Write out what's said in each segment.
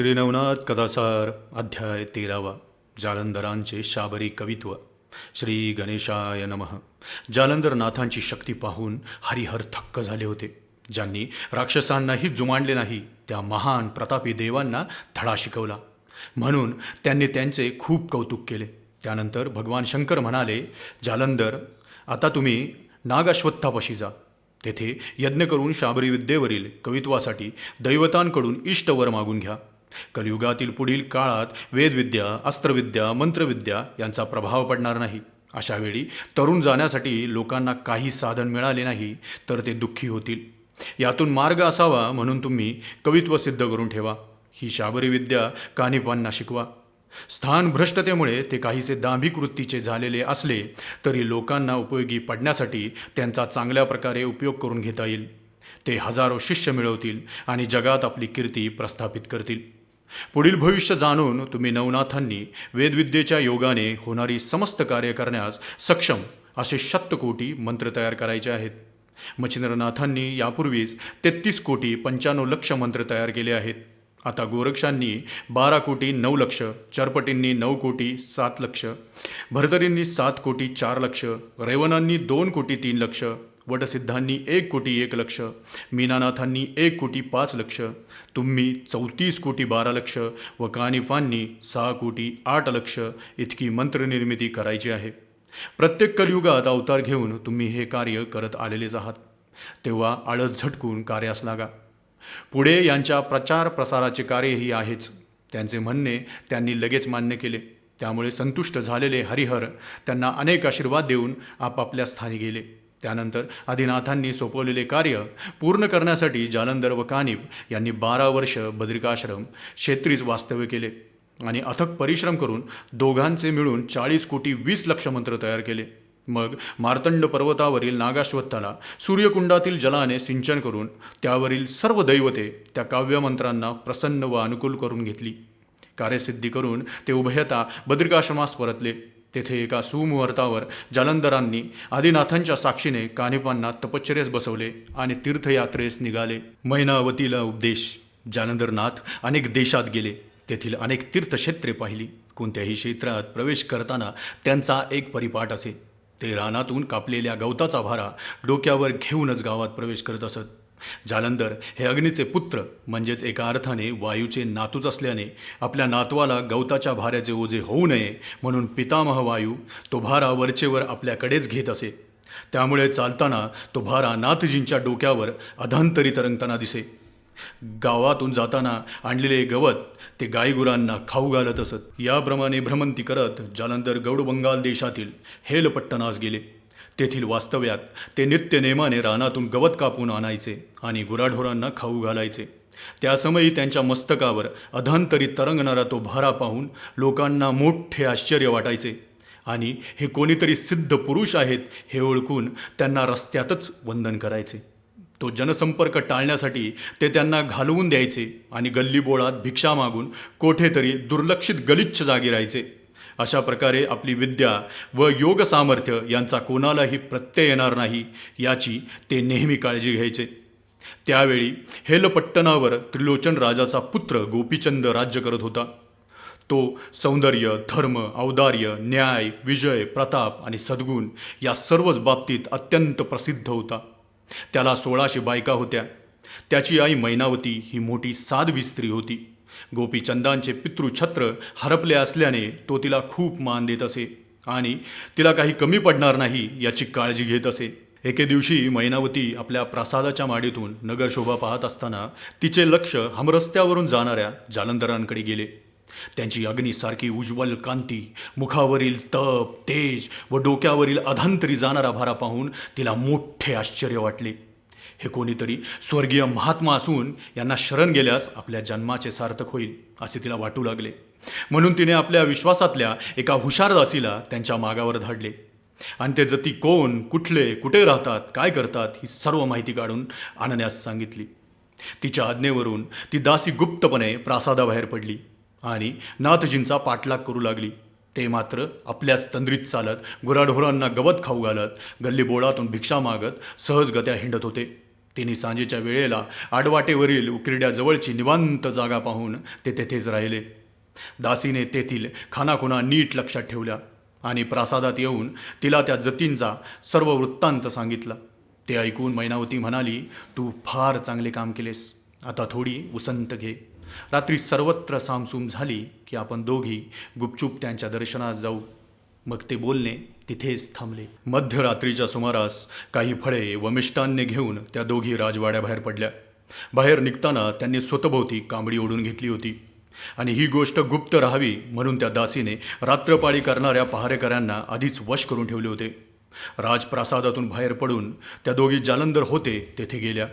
श्री नवनाथ अध्याय तेरावा जालंधरांचे शाबरी कवित्व श्री गणेशाय नमः. जालंधरनाथांची शक्ती पाहून हरिहर थक्क झाले होते. ज्यांनी राक्षसांनाही जुमानले नाही त्या महान प्रतापी देवांना धडा शिकवला. म्हणून त्यांनी त्यांचे खूप कौतुक केले. त्यानंतर भगवान शंकर म्हणाले जालंधर आता तुम्ही नागाश्वत्थापाशी जा. तेथे यज्ञ करून शाबरी विद्येवरील कवित्वासाठी दैवतांकडून इष्टवर मागून घ्या. कलियुगातील पुढील काळात वेदविद्या अस्त्रविद्या मंत्रविद्या यांचा प्रभाव पडणार नाही. अशावेळी तरुण जाण्यासाठी लोकांना काही साधन मिळाले नाही तर ते दुःखी होतील. यातून मार्ग असावा म्हणून तुम्ही कवित्व सिद्ध करून ठेवा. ही शाबरी विद्या कानिपांना शिकवा. स्थान भ्रष्टतेमुळे ते काहीसे दांभिक वृत्तीचे झालेले असले तरी लोकांना उपयोगी पडण्यासाठी त्यांचा चांगल्या प्रकारे उपयोग करून घेता येईल. ते हजारो शिष्य मिळवतील आणि जगात आपली कीर्ती प्रस्थापित करतील. पुढील भविष्य जाणून तुम्ही नवनाथांनी वेदविद्येच्या योगाने होणारी समस्त कार्य करण्यास सक्षम असे शतकोटी मंत्र तयार करायचे आहेत. मच्छिंद्रनाथांनी यापूर्वीच तेहतीस कोटी पंच्याण्णव लक्ष मंत्र तयार केले आहेत. आता गोरक्षांनी बारा कोटी नऊ लक्ष चरपटींनी नऊ कोटी सात लक्ष भरतरींनी सात कोटी चार लक्ष रेवणांनी दोन कोटी तीन लक्ष वटसिद्धांनी एक कोटी एक लक्ष मीनानाथांनी एक कोटी पाच लक्ष तुम्ही चौतीस कोटी बारा लक्ष व कानिफांनी सहा कोटी आठ लक्ष इतकी मंत्रनिर्मिती करायची आहे. प्रत्येक कलियुगात अवतार घेऊन तुम्ही हे कार्य करत आलेलेच आहात. तेव्हा आळस झटकून कार्यास लागा. पुढे यांच्या प्रचार प्रसाराचे कार्यही आहेच. त्यांचे म्हणणे त्यांनी लगेच मान्य केले. त्यामुळे संतुष्ट झालेले हरिहर त्यांना अनेक आशीर्वाद देऊन आपापल्या स्थानी गेले. त्यानंतर आदिनाथांनी सोपवलेले कार्य पूर्ण करण्यासाठी जालंधर व कानिप यांनी बारा वर्ष बद्रिकाश्रम क्षेत्रीच वास्तव्य केले आणि अथक परिश्रम करून दोघांचे मिळून चाळीस कोटी वीस लक्ष मंत्र तयार केले. मग मार्तंड पर्वतावरील नागाश्वत्थाला सूर्यकुंडातील जलाने सिंचन करून त्यावरील सर्व दैवते त्या काव्यमंत्रांना प्रसन्न व अनुकूल करून घेतली. कार्यसिद्धी करून ते उभयता बद्रिकाश्रमास परतले. तेथे एका सुमुहूर्तावर जालंधरांनी आदिनाथांच्या साक्षीने कानिपांना तपश्चर्यास बसवले आणि तीर्थयात्रेस निघाले. मैनावतीला उपदेश. जालंधरनाथ अनेक देशात गेले. तेथील अनेक तीर्थक्षेत्रे पाहिली. कोणत्याही क्षेत्रात प्रवेश करताना त्यांचा एक परिपाठ असे. ते रानातून कापलेल्या गवताचा भारा डोक्यावर घेऊनच गावात प्रवेश करत असत. जालंधर हे अग्नीचे पुत्र म्हणजेच एका अर्थाने वायूचे नातूच असल्याने आपल्या नातवाला गवताच्या भाऱ्याचे ओझे होऊ नये म्हणून पितामह वायू तो भारा वरचेवर आपल्याकडेच घेत असे. त्यामुळे चालताना तो भारा नाथजींच्या डोक्यावर अधांतरी तरंगताना दिसे. गावातून जाताना आणलेले गवत ते गायगुरांना खाऊ घालत असत. याप्रमाणे भ्रमंती करत जालंधर गौड बंगाल देशातील हेलपट्टणास गेले. तेथील वास्तव्यात ते नित्य नेमाने रानातून गवत कापून आणायचे आणि गुराढोरांना खाऊ घालायचे. त्यासमयी त्यांच्या मस्तकावर अधांतरी तरंगणारा तो भारा पाहून लोकांना मोठे आश्चर्य वाटायचे. आणि हे कोणीतरी सिद्ध पुरुष आहेत हे ओळखून त्यांना रस्त्यातच वंदन करायचे. तो जनसंपर्क टाळण्यासाठी ते त्यांना घालवून द्यायचे आणि गल्लीबोळात भिक्षा मागून कोठेतरी दुर्लक्षित गलिच्छ जागी राहायचे. अशा प्रकारे आपली विद्या व योग सामर्थ्य यांचा कोणालाही प्रत्यय येणार नाही याची ते नेहमी काळजी घ्यायचे. त्यावेळी हेलपट्टणावर त्रिलोचन राजाचा पुत्र गोपीचंद राज्य करत होता. तो सौंदर्य धर्म औदार्य न्याय विजय प्रताप आणि सद्गुण या सर्वच बाबतीत अत्यंत प्रसिद्ध होता. त्याला सोळाशे बायका होत्या. त्याची आई मैनावती ही मोठी साधवी स्त्री होती. गोपीचंदांचे पितृछत्र हरपले असल्याने तो तिला खूप मान देत असे. आणि तिला काही कमी पडणार नाही याची काळजी घेत असे. एके दिवशी मैनावती आपल्या प्रासादाच्या माडीतून नगर शोभा पाहत असताना तिचे लक्ष हमरस्त्यावरून जाणाऱ्या जालंधरांकडे गेले. त्यांची अग्नीसारखी उज्ज्वल कांती मुखावरील तप तेज व डोक्यावरील अधांतरी जाणारा भारा पाहून तिला मोठे आश्चर्य वाटले. हे कोणीतरी स्वर्गीय महात्मा असून यांना शरण गेल्यास आपल्या जन्माचे सार्थक होईल असे तिला वाटू लागले. म्हणून तिने आपल्या विश्वासातल्या एका हुशार दासीला त्यांच्या मागावर धाडले. आणि ते जती कोण कुठले कुठे राहतात काय करतात ही सर्व माहिती काढून आणण्यास सांगितली. तिच्या आज्ञेवरून ती दासी गुप्तपणे प्रासादाबाहेर पडली आणि नाथजींचा पाठलाग करू लागली. ते मात्र आपल्याच तंद्रीत चालत गुराढोरांना गवत खाऊ घालत गल्लीबोळातून भिक्षा मागत सहजगत्या हिंडत होते. तिने सांजेच्या वेळेला आडवाटेवरील उकिरड्याजवळची निवांत जागा पाहून ते तेथेच राहिले. दासीने तेथील खानाखुणा नीट लक्षात ठेवल्या आणि प्रासादात येऊन तिला त्या जतींचा सर्व वृत्तांत सांगितला. ते ऐकून मैनावती म्हणाली तू फार चांगले काम केलेस. आता थोडी उसंत घे. रात्री सर्वत्र सामसूम झाली की आपण दोघी गुपचूप त्यांच्या दर्शनात जाऊ. मग ते बोलणे तिथेच थांबले. मध्यरात्रीच्या सुमारास काही फळे व मिष्टान्ने घेऊन त्या दोघी राजवाड्याबाहेर पडल्या. बाहेर निघताना त्यांनी स्वतःभोवती कांबडी ओढून घेतली होती. आणि ही गोष्ट गुप्त राहावी म्हणून त्या दासीने रात्रपाळी करणाऱ्या पहारेकऱ्यांना आधीच वश करून ठेवले होते. राजप्रासादातून बाहेर पडून त्या दोघी जालंधर होते तेथे गेल्या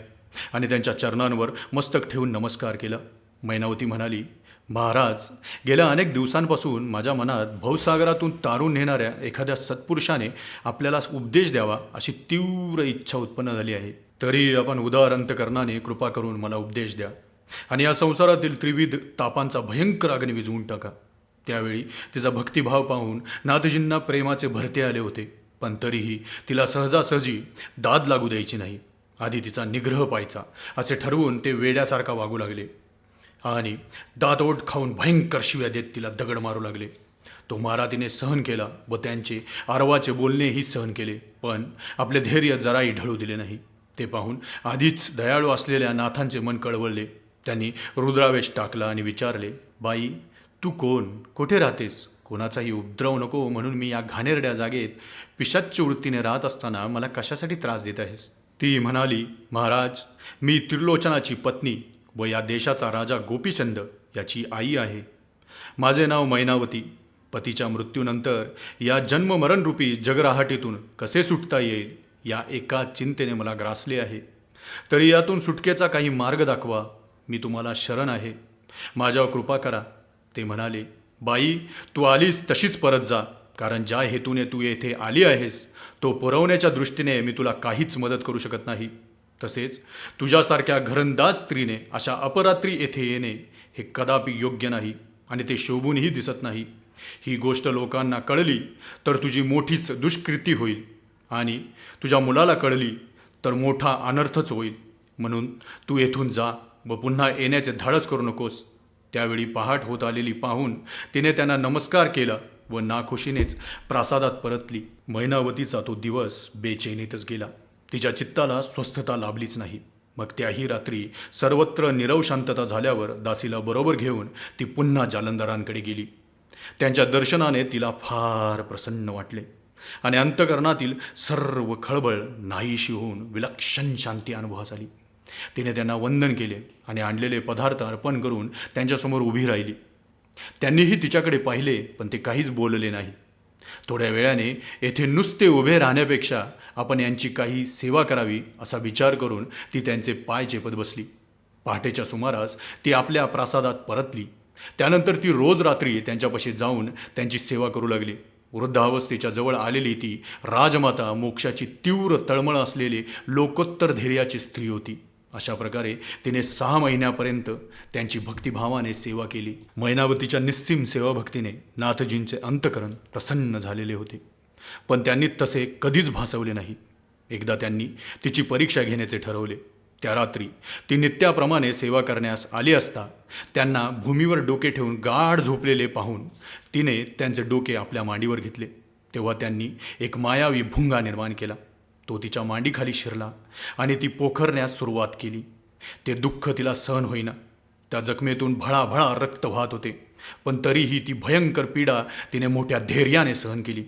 आणि त्यांच्या चरणांवर मस्तक ठेवून नमस्कार केला. मैनावती म्हणाली महाराज गेल्या अनेक दिवसांपासून माझ्या मनात भवसागरातून तारून नेणाऱ्या एखाद्या सत्पुरुषाने आपल्याला उपदेश द्यावा अशी तीव्र इच्छा उत्पन्न झाली आहे. तरी आपण उदार अंतकरणाने कृपा करून मला उपदेश द्या आणि या संसारातील त्रिविध तापांचा भयंकर अग्नी विझवून टाका. त्यावेळी तिचा भक्तिभाव पाहून नाथजींना प्रेमाचे भरते आले होते पण तरीही तिला सहजासहजी दाद लागू द्यायची नाही. आधी तिचा निग्रह पाहायचा असे ठरवून ते वेड्यासारखा वागू लागले. आणि दातोट खाऊन भयंकर शिव्या देत तिला दगड मारू लागले. तो मारा तिने सहन केला व त्यांचे आरवाचे बोलणेही सहन केले पण आपले धैर्य जराही ढळू दिले नाही. ते पाहून आधीच दयाळू असलेल्या नाथांचे मन कळवळले. त्यांनी रुद्रावेश टाकला आणि विचारले बाई तू कोण? कुठे राहतेस? कोणाचाही उपद्रव नको म्हणून मी या घाणेरड्या जागेत पिशाच्च वृत्तीने राहत असताना मला कशासाठी त्रास देत आहेस? ती म्हणाली महाराज मी त्रिलोचनाची पत्नी व या देशाचा राजा गोपीचंद याची आई आहे. माझे नाव मैनावती. पतीच्या मृत्यूनंतर या जन्ममरणरूपी जगराहाटीतून कसे सुटता येईल या एका चिंतेने मला ग्रासले आहे. तरी यातून सुटकेचा काही मार्ग दाखवा मी तुम्हाला शरण आहे. माझ्यावर कृपा करा ते म्हणाले. बाई तू आलीस तशीच परत जा कारण ज्या हेतूने तू येथे आली आहेस तो पुरवण्याच्या दृष्टीने मी तुला काहीच मदत करू शकत नाही. तसेच तुझ्यासारख्या घरंदाज स्त्रीने अशा अपरात्री येथे येणे हे कदापि योग्य नाही आणि ते शोभूनही दिसत नाही. ही गोष्ट लोकांना कळली तर तुझी मोठीच दुष्कृती होईल आणि तुझ्या मुलाला कळली तर मोठा अनर्थच होईल. म्हणून तू येथून जा व पुन्हा येण्याचे धाडस करू नकोस. त्यावेळी पहाट होत आलेली पाहून तिने त्यांना नमस्कार केला व नाखुशीनेच प्रासादात परतली. मैनावतीचा तो दिवस बेचैनीतच गेला. तिच्या चित्ताला स्वस्थता लाभलीच नाही. मग त्याही रात्री सर्वत्र निरव शांतता झाल्यावर दासीला बरोबर घेऊन ती पुन्हा जालंधरांकडे गेली. त्यांच्या दर्शनाने तिला फार प्रसन्न वाटले आणि अंतकरणातील सर्व खळबळ नाहीशी होऊन विलक्षण शांती अनुभवास आली. तिने त्यांना वंदन केले आणि आणलेले पदार्थ अर्पण करून त्यांच्यासमोर उभी राहिली. त्यांनीही तिच्याकडे पाहिले पण ते काहीच बोलले नाही थोड्या वेळाने येथे नुसते उभे राहण्यापेक्षा आपण यांची काही सेवा करावी असा विचार करून ती त्यांचे पाय चेपत बसली. पहाटेच्या सुमारास ती आपल्या प्रासादात परतली. त्यानंतर ती रोज रात्री त्यांच्यापाशी जाऊन त्यांची सेवा करू लागली. वृद्धावस्थेच्या जवळ आलेली ती राजमाता मोक्षाची तीव्र तळमळ असलेली लोकोत्तर धैर्याची स्त्री होती. अशा प्रकारे तिने सहा महिन्यापर्यंत त्यांची भक्तिभावाने सेवा केली. मैनावतीच्या निस्सीम सेवाभक्तीने नाथजींचे अंतकरण प्रसन्न झालेले होते. पण त्यांनी तसे कधीच भासवले नाही. एकदा त्यांनी तिची परीक्षा घेण्याचे ठरवले. त्या रात्री ती नित्याप्रमाणे सेवा करण्यास आली असता त्यांना भूमीवर डोके ठेवून गाढ झोपलेले पाहून तिने त्यांचे डोके आपल्या मांडीवर घेतले. तेव्हा त्यांनी एक मायावी भुंगा निर्माण केला. तो तिच्या मांडीखाली शिरला आणि ती पोखरण्यास सुरुवात केली. ते दुःख तिला सहन होईना. त्या जखमेतून भळाभळा रक्त वाहत होते पण तरीही ती भयंकर पीडा तिने मोठ्या धैर्याने सहन केली.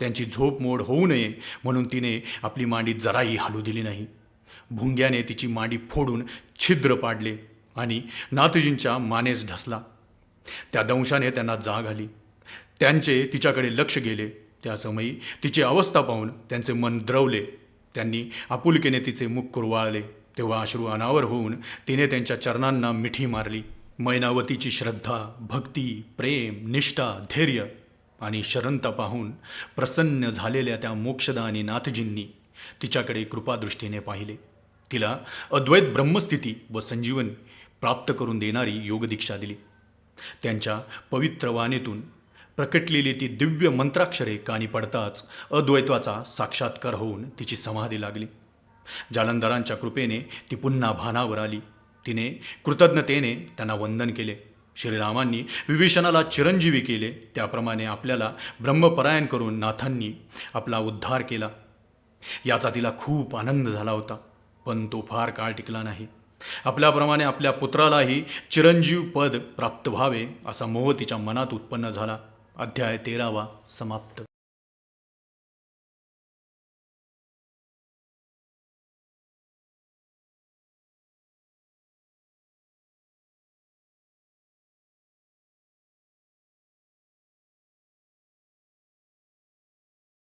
त्यांची झोप मोड होऊ नये म्हणून तिने आपली मांडी जराही हालू दिली नाही. भुंग्याने तिची मांडी फोडून छिद्र पाडले आणि नातजींच्या मानेस ढसला. त्या दंशाने त्यांना जाग आली. त्यांचे तिच्याकडे लक्ष गेले. त्या समयी तिची अवस्था पाहून त्यांचे मन द्रवले. त्यांनी आपुलकीने तिचे मुख कुरवाळले तेव्हा अश्रू अनावर होऊन तिने त्यांच्या चरणांना मिठी मारली. मैनावतीची श्रद्धा भक्ती प्रेम निष्ठा धैर्य आणि शरंत पाहून प्रसन्न झालेल्या त्या मोक्षदानी नाथजींनी तिच्याकडे कृपादृष्टीने पाहिले. तिला अद्वैत ब्रह्मस्थिती व संजीवन प्राप्त करून देणारी योगदीक्षा दिली. त्यांच्या पवित्र वाणीतून प्रकटलेली ती दिव्य मंत्राक्षरे कानी पडताच अद्वैत्वाचा साक्षात्कार होऊन तिची समाधी लागली. जालंधरांच्या कृपेने ती पुन्हा भानावर आली. तिने कृतज्ञतेने त्यांना वंदन केले. श्रीरामांनी विभीषणाला चिरंजीवी केले. त्याप्रमाणे आपल्याला ब्रह्मपरायण करून नाथांनी आपला उद्धार केला. याचा तिला खूप आनंद झाला होता पण तो फार काळ टिकला नाही. आपल्याप्रमाणे आपल्या पुत्रालाही चिरंजीव पद प्राप्त व्हावे असा मोह तिच्या मनात उत्पन्न झाला. अध्याय तेरावा समाप्त.